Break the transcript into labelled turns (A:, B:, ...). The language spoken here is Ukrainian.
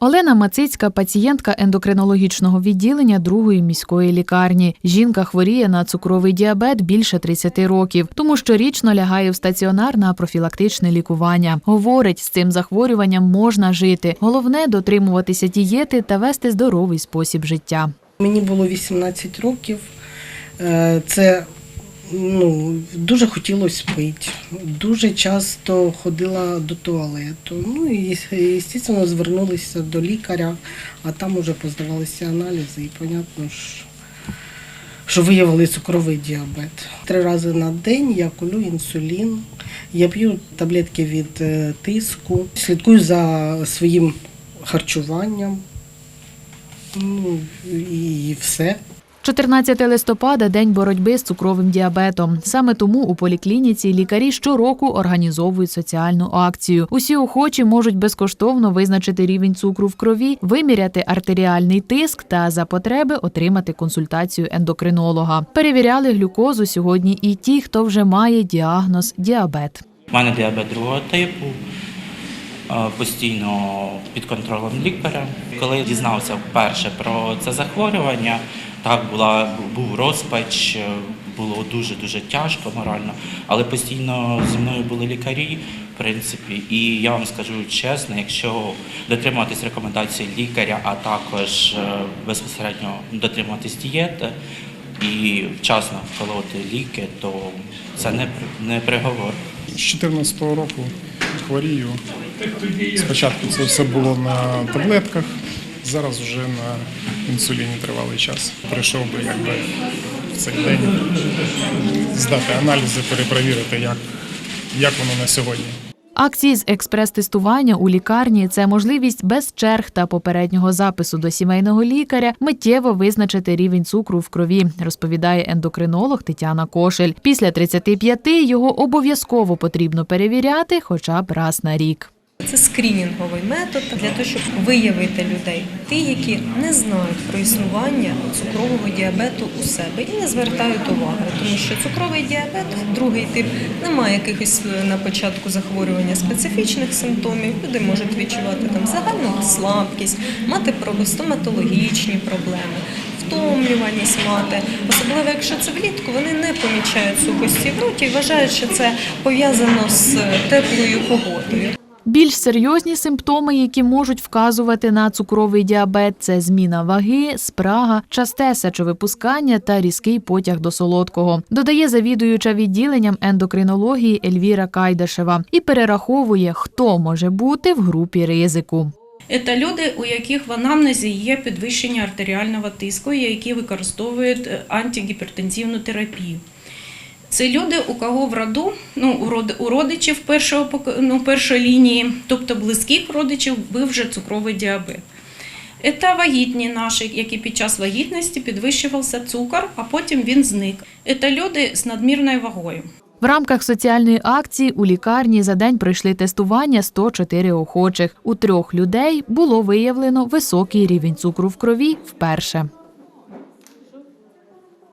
A: Олена Мацицька, пацієнтка ендокринологічного відділення другої міської лікарні. Жінка хворіє на цукровий діабет більше 30 років, тому щорічно лягає в стаціонар на профілактичне лікування. Говорить, з цим захворюванням можна жити. Головне дотримуватися дієти та вести здоровий спосіб життя.
B: Мені було 18 років. Е, Це ну, дуже хотілося пити. Дуже часто ходила до туалету. Ну і, звісно, звернулися до лікаря, а там уже поздавалися аналізи, і понятно, що, що виявили цукровий діабет. Три рази на день я колю інсулін, я п'ю таблетки від е, тиску, слідкую за своїм харчуванням. Ну і все.
A: 14 листопада день боротьби з цукровим діабетом. Саме тому у поліклініці лікарі щороку організовують соціальну акцію. Усі охочі можуть безкоштовно визначити рівень цукру в крові, виміряти артеріальний тиск та за потреби отримати консультацію ендокринолога. Перевіряли глюкозу сьогодні і ті, хто вже має діагноз діабет.
C: У мене діабет другого типу, постійно під контролем лікаря. Коли я дізнався вперше про це захворювання, так була був розпач, е, було дуже дуже тяжко морально, але постійно зі мною були лікарі, в принципі, і я вам скажу чесно, якщо дотримуватись рекомендацій лікаря, а також е, безпосередньо дотримуватись дієти і вчасно колоти ліки, то це не не приговор.
D: З 2014 року хворію. Спочатку це все було на таблетках, зараз вже на інсуліні тривалий час. Прийшов би якби в цей день здати аналізи, перепровірити, як, як воно на сьогодні.
A: Акції з експрес-тестування у лікарні це можливість без черг та попереднього запису до сімейного лікаря миттєво визначити рівень цукру в крові, розповідає ендокринолог Тетяна Кошель. Після 35 його обов'язково потрібно перевіряти хоча б раз на рік.
E: Це скринінговий метод для того, щоб виявити людей, ті, які не знають про існування цукрового діабету у себе і не звертають уваги, тому що цукровий діабет, другий тип, не має якихось е, на початку захворювання специфічних симптомів. Люди можуть відчувати там загальну слабкість, мати стоматологічні проблеми. Втомлюваність мати, особливо якщо це влітку, вони не помічають сухості в роті і вважають, що це пов'язано з теплою погодою.
A: Більш серйозні симптоми, які можуть вказувати на цукровий діабет, це зміна ваги, спрага, часте сечовипускання та різкий потяг до солодкого, додає завідуюча відділенням ендокринології Ельвіра Кайдашева і перераховує, хто може бути в групі ризику.
F: Це люди, у яких в анамнезі є підвищення артеріального тиску, які використовують антигіпертензивну терапію. Це люди, у кого в роду, ну, у родичів першого, ну, першої лінії, тобто близьких родичів, був вже цукровий діабет. Це вагітні наші, які під час вагітності підвищувався цукор, а потім він зник. Це люди з надмірною вагою.
A: В рамках соціальної акції у лікарні за день пройшли тестування 104 охочих. У трьох людей було виявлено високий рівень цукру в крові вперше.